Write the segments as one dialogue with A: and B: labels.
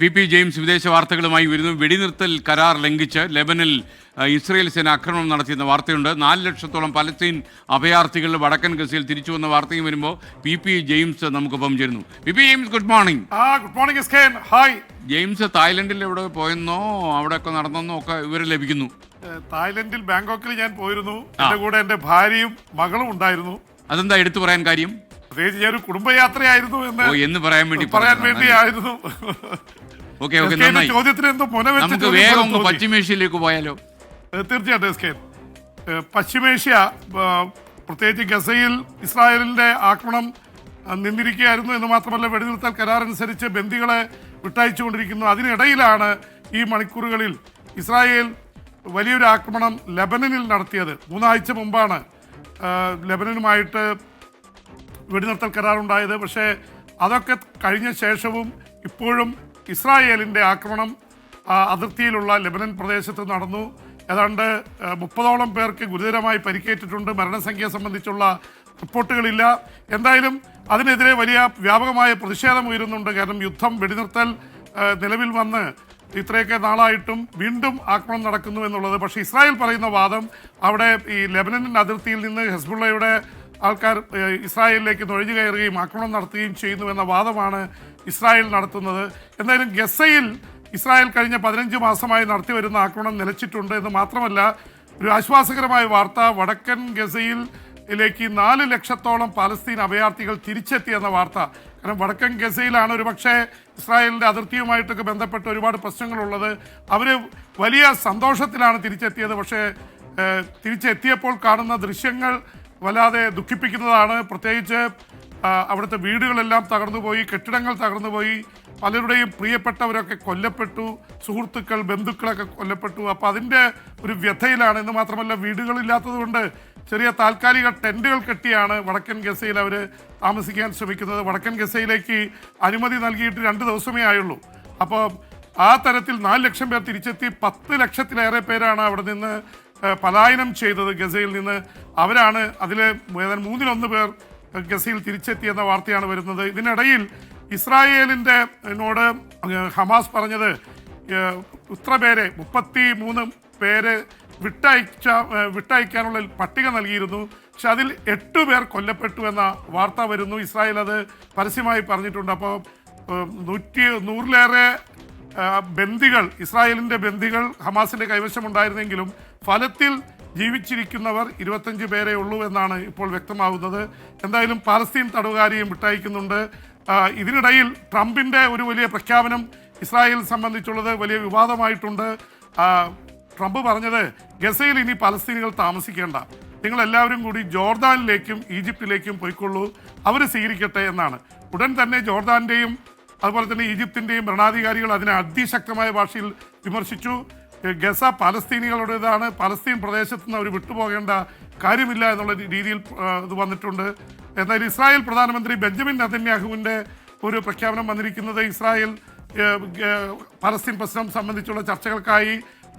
A: P P James വിദേശ വാർത്തകളുമായി വരുന്നു. വെടിനിർത്തൽ കരാർ ലംഘിച്ച് ലെബനിൽ ഇസ്രയേൽ സേന ആക്രമണം നടത്തിയെന്ന വാർത്തയുണ്ട്. നാല് ലക്ഷത്തോളം പലസ്തീൻ അഭയാർത്ഥികൾ വടക്കൻ ഗസയിൽ തിരിച്ചു വന്ന വാർത്തയും വരുമ്പോൾ പി പി ജെയിംസ് നമുക്കൊപ്പം ചേരുന്നു. P P James good morning.
B: Good morning hi.
A: James തായ്ലൻഡിൽ എവിടെ പോയെന്നോ അവിടെയൊക്കെ നടന്നെന്നോ ഒക്കെ വിവരം ലഭിക്കുന്നു.
B: തായ്ലൻഡിൽ ബാങ്കോക്കിൽ ഞാൻ പോയിരുന്നു. എന്റെ കൂടെ എന്റെ ഭാര്യയും മകളും ഉണ്ടായിരുന്നു.
A: അതെന്താ എടുത്തു പറയാൻ കാര്യം?
B: പ്രത്യേകിച്ച് ഞാൻ ഒരു കുടുംബയാത്രയായിരുന്നു എന്ന്
A: എന്ന് പറയാൻ വേണ്ടി
B: പറയാൻ
A: വേണ്ടി
B: വേണ്ടിയായിരുന്നു
A: ഓക്കെ ഓക്കെ നന്നായി.
B: ചോദ്യത്തിന് എന്തോ മുന
A: നമുക്ക് വേഗം. പശ്ചിമേഷ്യയിലേക്ക് പോയാലോ?
B: തീർച്ചയായിട്ടും എസ് കെ. പശ്ചിമേഷ്യ പ്രത്യേകിച്ച് ഗസയിൽ ഇസ്രായേലിന്റെ ആക്രമണം നിന്നിരിക്കുകയായിരുന്നു എന്ന് മാത്രമല്ല വെടിനിർത്തൽ കരാറനുസരിച്ച് ബന്ദികളെ വിട്ടയച്ചുകൊണ്ടിരിക്കുന്നു. അതിനിടയിലാണ് ഈ മണിക്കൂറുകളിൽ ഇസ്രായേൽ വലിയൊരു ആക്രമണം ലെബനനിൽ നടത്തിയത്. മൂന്നാഴ്ച മുമ്പാണ്. ലെബനനുമായിട്ട് വെടിനിർത്തൽ കരാറുണ്ടായത്. പക്ഷേ അതൊക്കെ കഴിഞ്ഞ ശേഷവും ഇപ്പോഴും ഇസ്രായേലിന്റെ ആക്രമണം അതിർത്തിയിലുള്ള ലെബനൻ പ്രദേശത്ത് നടന്നു. ഏതാണ്ട് മുപ്പതോളം പേർക്ക് ഗുരുതരമായി പരിക്കേറ്റിട്ടുണ്ട്. മരണസംഖ്യ സംബന്ധിച്ചുള്ള റിപ്പോർട്ടുകളില്ല. എന്തായാലും അതിനെതിരെ വലിയ വ്യാപകമായ പ്രതിഷേധം ഉയരുന്നുണ്ട്. കാരണം യുദ്ധം വെടിനിർത്തൽ നിലവിൽ വന്ന് ഇത്രയൊക്കെ നാളായിട്ടും വീണ്ടും ആക്രമണം നടക്കുന്നു എന്നുള്ളത്. പക്ഷേ ഇസ്രായേൽ പറയുന്ന വാദം അവിടെ ഈ ലെബനൻ അതിർത്തിയിൽ നിന്ന് ഹെസ്ബുള്ളയുടെ ആൾക്കാർ ഇസ്രായേലിലേക്ക് നുഴഞ്ഞു കയറുകയും ആക്രമണം നടത്തുകയും ചെയ്യുന്നു എന്ന വാദമാണ് ഇസ്രായേൽ നടത്തുന്നത്. എന്തായാലും ഗസയിൽ ഇസ്രായേൽ കഴിഞ്ഞ പതിനഞ്ച് മാസമായി നടത്തിവരുന്ന ആക്രമണം നിലച്ചിട്ടുണ്ട് എന്ന് മാത്രമല്ല ഒരു ആശ്വാസകരമായ വാർത്ത വടക്കൻ ഗസയിൽ ിലേക്ക് നാല് ലക്ഷത്തോളം പാലസ്തീൻ അഭയാർത്ഥികൾ തിരിച്ചെത്തി എന്ന വാർത്ത. കാരണം വടക്കൻ ഗസയിലാണ് ഒരു പക്ഷേ ഇസ്രായേലിന്റെ അതിർത്തിയുമായിട്ടൊക്കെ ബന്ധപ്പെട്ട് ഒരുപാട് പ്രശ്നങ്ങളുള്ളത്. അവർ വലിയ സന്തോഷത്തിലാണ് തിരിച്ചെത്തിയത്. പക്ഷേ തിരിച്ചെത്തിയപ്പോൾ കാണുന്ന ദൃശ്യങ്ങൾ വല്ലാതെ ദുഃഖിപ്പിക്കുന്നതാണ്. പ്രത്യേകിച്ച് അവിടുത്തെ വീടുകളെല്ലാം തകർന്നുപോയി കെട്ടിടങ്ങൾ തകർന്നുപോയി. പലരുടെയും പ്രിയപ്പെട്ടവരൊക്കെ കൊല്ലപ്പെട്ടു സുഹൃത്തുക്കൾ ബന്ധുക്കളൊക്കെ കൊല്ലപ്പെട്ടു. അപ്പോൾ അതിന്റെ ഒരു വ്യഥയിലാണ്. എന്ന് മാത്രമല്ല വീടുകളില്ലാത്തതുകൊണ്ട് ചെറിയ താൽക്കാലിക ടെന്റുകൾ കെട്ടിയാണ് വടക്കൻ ഗസയിൽ അവർ താമസിക്കാൻ ശ്രമിക്കുന്നത്. വടക്കൻ ഗസയിലേക്ക് അനുമതി നൽകിയിട്ട് രണ്ട് ദിവസമേ ആയുള്ളൂ. അപ്പോൾ ആ തരത്തിൽ നാല് ലക്ഷം പേർ തിരിച്ചെത്തി പത്ത് ലക്ഷത്തിലേറെ പേരാണ് അവിടെ നിന്ന് പലായനം ചെയ്തത് ഗസയിൽ നിന്ന്. അവരാണ് അതിൽ ഏതാണ്ട് മൂന്നിലൊന്ന് പേർ ഗസയിൽ തിരിച്ചെത്തിയെന്ന വാർത്തയാണ് വരുന്നത്. ഇതിനിടയിൽ ഇസ്രായേലിന്റെ നോട് ഹമാസ് പറഞ്ഞത് ഇത്ര പേരെ മുപ്പത്തി മൂന്ന് പേര് വിട്ടയച്ച വിട്ടയക്കാനുള്ള പട്ടിക നൽകിയിരുന്നു. പക്ഷെ അതിൽ എട്ട് പേർ കൊല്ലപ്പെട്ടു എന്ന വാർത്ത വരുന്നു. ഇസ്രായേൽ അത് പരസ്യമായി പറഞ്ഞിട്ടുണ്ട്. അപ്പോൾ നൂറ്റി നൂറിലേറെ ബന്ദികൾ ഇസ്രായേലിന്റെ ബന്ദികൾ ഹമാസിന്റെ കൈവശമുണ്ടായിരുന്നെങ്കിലും ഫലത്തിൽ ജീവിച്ചിരിക്കുന്നവർ ഇരുപത്തഞ്ച് പേരെ ഉള്ളൂ എന്നാണ് ഇപ്പോൾ വ്യക്തമാവുന്നത്. എന്തായാലും പാലസ്തീൻ തടവുകാരെയും വിട്ടയക്കുന്നുണ്ട്. ഇതിനിടയിൽ ട്രംപിന്റെ ഒരു വലിയ പ്രഖ്യാപനം ഇസ്രായേൽ സംബന്ധിച്ചുള്ളത് വലിയ വിവാദമായിട്ടുണ്ട്. ട്രംപ് പറഞ്ഞത് ഗസയിൽ ഇനി പലസ്തീനികൾ താമസിക്കേണ്ട. നിങ്ങൾ എല്ലാവരും കൂടി ജോർദാനിലേക്കും ഈജിപ്തിലേക്കും പോയിക്കൊള്ളൂ. അവർ സ്വീകരിക്കട്ടെ എന്നാണ്. ഉടൻ തന്നെ ജോർദാന്റെയും അതുപോലെ തന്നെ ഈജിപ്തിന്റെയും ഭരണാധികാരികൾ അതിനെ അതിശക്തമായ ഭാഷയിൽ വിമർശിച്ചു. ഗസ പാലസ്തീനികളുടേതാണ്. പാലസ്തീൻ പ്രദേശത്ത് നിന്ന് അവർ വിട്ടുപോകേണ്ട കാര്യമില്ല എന്നുള്ള രീതിയിൽ ഇത് വന്നിട്ടുണ്ട്. എന്നാൽ ഇസ്രായേൽ പ്രധാനമന്ത്രി ബെഞ്ചമിൻ നതന്യാഹുവിന്റെ ഒരു പ്രഖ്യാപനം വന്നിരിക്കുന്നത് ഇസ്രായേൽ ഏഹ്, പ്രശ്നം സംബന്ധിച്ചുള്ള ചർച്ചകൾക്കായി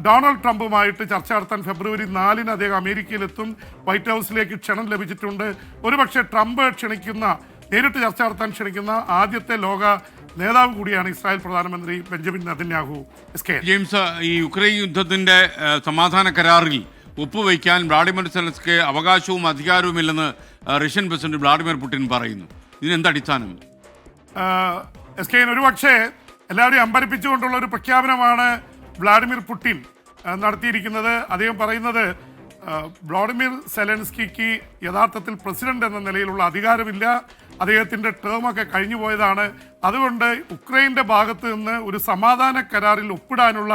B: ഡൊണാൾഡ് ട്രംപുമായിട്ട് ചർച്ച നടത്താൻ ഫെബ്രുവരി നാലിന് അദ്ദേഹം അമേരിക്കയിലെത്തും. വൈറ്റ് ഹൗസിലേക്ക് ക്ഷണം ലഭിച്ചിട്ടുണ്ട്. ഒരുപക്ഷെ ട്രംപ് ക്ഷണിക്കുന്ന നേരിട്ട് ചർച്ച നടത്താൻ ക്ഷണിക്കുന്ന ആദ്യത്തെ ലോക നേതാവ് കൂടിയാണ് ഇസ്രായേൽ പ്രധാനമന്ത്രി ബെഞ്ചമിൻ കെ.
A: ജെയിംസ് ഈ യുക്രൈൻ യുദ്ധത്തിന്റെ സമാധാന കരാറിൽ ഒപ്പുവയ്ക്കാൻ വ്ളാഡിമിർ സെലസ്കെ അവകാശവും അധികാരവുമില്ലെന്ന് ഇല്ലെന്ന് റഷ്യൻ പ്രസിഡന്റ് വ്ളാഡിമിർ പുടിൻ പറയുന്നു. ഇതിനെന്ത് അടിസ്ഥാനം?
B: എസ് കെ ഒരു പക്ഷേ എല്ലാവരെയും അമ്പരിപ്പിച്ചുകൊണ്ടുള്ള ഒരു പ്രഖ്യാപനമാണ് വ്ളാഡിമിർ പുടിൻ നടത്തിയിരിക്കുന്നത്. അദ്ദേഹം പറയുന്നത് വ്ളാഡിമിർ സെലൻസ്കിക്ക് യഥാർത്ഥത്തിൽ പ്രസിഡന്റ് എന്ന നിലയിലുള്ള അധികാരമില്ല. അദ്ദേഹത്തിന്റെ ടേമൊക്കെ കഴിഞ്ഞു പോയതാണ്. അതുകൊണ്ട് ഉക്രൈന്റെ ഭാഗത്ത് നിന്ന് ഒരു സമാധാന കരാറിൽ ഒപ്പിടാനുള്ള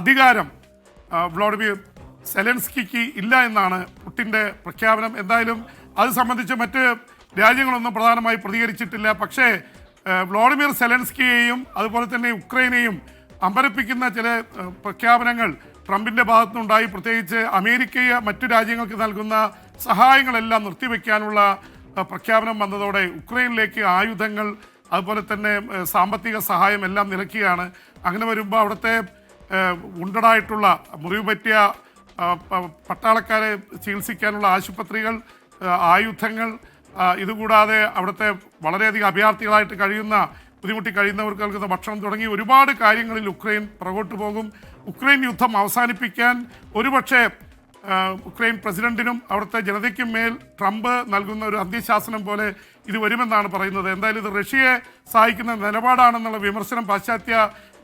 B: അധികാരം വ്ളാഡിമിർ സെലൻസ്കിക്ക് ഇല്ല എന്നാണ് പുട്ടിന്റെ പ്രഖ്യാപനം. എന്തായാലും അത് സംബന്ധിച്ച് മറ്റ് രാജ്യങ്ങളൊന്നും പ്രധാനമായി പ്രതികരിച്ചിട്ടില്ല. പക്ഷേ വ്ളാഡിമിർ സെലൻസ്കിയെയും അതുപോലെ തന്നെ ഉക്രൈനെയും അമ്പരപ്പിക്കുന്ന ചില പ്രഖ്യാപനങ്ങൾ ട്രംപിന്റെ ഭാഗത്തുനിന്നുണ്ടായി. പ്രത്യേകിച്ച് അമേരിക്കയെ മറ്റു രാജ്യങ്ങൾക്ക് നൽകുന്ന സഹായങ്ങളെല്ലാം നിർത്തിവെക്കാനുള്ള പ്രഖ്യാപനം വന്നതോടെ ഉക്രൈനിലേക്ക് ആയുധങ്ങൾ അതുപോലെ തന്നെ സാമ്പത്തിക സഹായം എല്ലാം നിലയ്ക്കുകയാണ് അങ്ങനെ വരുമ്പോൾ അവിടുത്തെ ഉണ്ടടായിട്ടുള്ള മുറിവ് പറ്റിയ പട്ടാളക്കാരെ ചികിത്സിക്കാനുള്ള ആശുപത്രികൾ ആയുധങ്ങൾ ഇതുകൂടാതെ അവിടുത്തെ വളരെയധികം അഭയാർത്ഥികളായിട്ട് കഴിയുന്ന ബുദ്ധിമുട്ടി കഴിയുന്നവർക്ക് നൽകുന്ന ഭക്ഷണം തുടങ്ങി ഒരുപാട് കാര്യങ്ങളിൽ ഉക്രൈൻ പുറകോട്ട് പോകും. ഉക്രൈൻ യുദ്ധം അവസാനിപ്പിക്കാൻ ഒരുപക്ഷെ ഉക്രൈൻ പ്രസിഡന്റിനും അവിടുത്തെ ജനതയ്ക്കും മേൽ ട്രംപ് നൽകുന്ന ഒരു അന്ത്യശാസനം പോലെ ഇത് വരുമെന്നാണ് പറയുന്നത്. എന്തായാലും ഇത് റഷ്യയെ സഹായിക്കുന്ന നിലപാടാണെന്നുള്ള വിമർശനം പാശ്ചാത്യ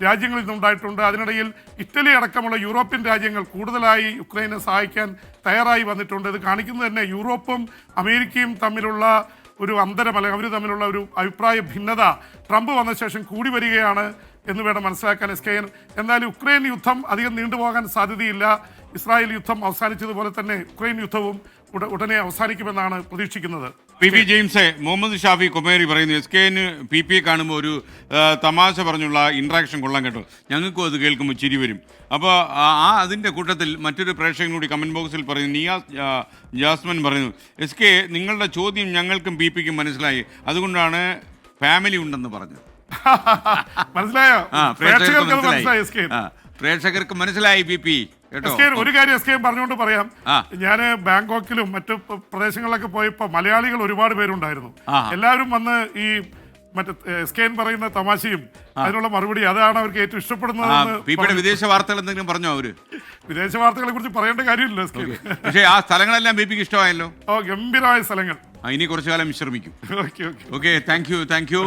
B: രാജ്യങ്ങളിൽ നിന്നുണ്ടായിട്ടുണ്ട്. അതിനിടയിൽ ഇറ്റലി അടക്കമുള്ള യൂറോപ്യൻ രാജ്യങ്ങൾ കൂടുതലായി യുക്രൈനെ സഹായിക്കാൻ തയ്യാറായി വന്നിട്ടുണ്ട്. ഇത് കാണിക്കുന്നത് തന്നെ യൂറോപ്പും അമേരിക്കയും തമ്മിലുള്ള ഒരു അന്തരം അല്ലെങ്കിൽ അവർ തമ്മിലുള്ള ഒരു അഭിപ്രായ ഭിന്നത ട്രംപ് വന്ന ശേഷം കൂടി വരികയാണ് എന്ന് വേണം മനസ്സിലാക്കാൻ എസ് കെ എൻ. എന്നാൽ ഉക്രൈൻ യുദ്ധം അധികം നീണ്ടുപോകാൻ സാധ്യതയില്ല. ഇസ്രായേൽ യുദ്ധം അവസാനിച്ചതുപോലെ തന്നെ ഉക്രൈൻ യുദ്ധവും ഉട- ഉടനെ അവസാനിക്കുമെന്നാണ് പ്രതീക്ഷിക്കുന്നത്.
A: P P James Muhammad Shafi Kumeri പറയുന്നു എസ് കെ കെന് പി പി കാണുമ്പോൾ ഒരു തമാശ പറഞ്ഞുള്ള ഇൻട്രാക്ഷൻ കൊള്ളാൻ കേട്ടോ. ഞങ്ങൾക്കും അത് കേൾക്കുമ്പോൾ ചിരി വരും. അപ്പോൾ ആ അതിന്റെ കൂട്ടത്തിൽ മറ്റൊരു പ്രേക്ഷകൻ കൂടി കമന്റ് ബോക്സിൽ പറയുന്നു നിയാസ് ജാസ്മൻ പറയുന്നു എസ് കെ നിങ്ങളുടെ ചോദ്യം ഞങ്ങൾക്കും പി പിക്കും മനസ്സിലായി. അതുകൊണ്ടാണ് ഫാമിലി ഉണ്ടെന്ന് പറഞ്ഞത്.
B: മനസ്സിലായോ? പ്രേക്ഷകർക്ക് മനസ്സിലായി
A: പി പി.
B: ഒരു കാര്യം എസ് കെ പറഞ്ഞുകൊണ്ട് പറയാം.
A: ഞാൻ
B: ഞാൻ ബാങ്കോക്കിലും മറ്റു പ്രദേശങ്ങളിലൊക്കെ പോയപ്പോ മലയാളികൾ ഒരുപാട് പേരുണ്ടായിരുന്നു. എല്ലാവരും വന്ന് ഈ മറ്റേ എസ് കെ പറയുന്ന തമാശയും അതിനുള്ള മറുപടി അതാണ് അവർക്ക് ഏറ്റവും ഇഷ്ടപ്പെടുന്നത്.
A: വിദേശ വാർത്തകൾ എന്തെങ്കിലും പറഞ്ഞോ അവർ?
B: വിദേശ വാർത്തകളെ കുറിച്ച് പറയേണ്ട കാര്യമില്ല എസ് കെ
A: പക്ഷേ ആ സ്ഥലങ്ങളെല്ലാം ബി പിക്ക് ഇഷ്ടമായല്ലോ?
B: ഓ ഗംഭീരമായ സ്ഥലങ്ങൾ.
A: ഇനി കുറച്ചു കാലം വിശ്രമിക്കും.
B: Okay okay.
A: Okay thank you thank you.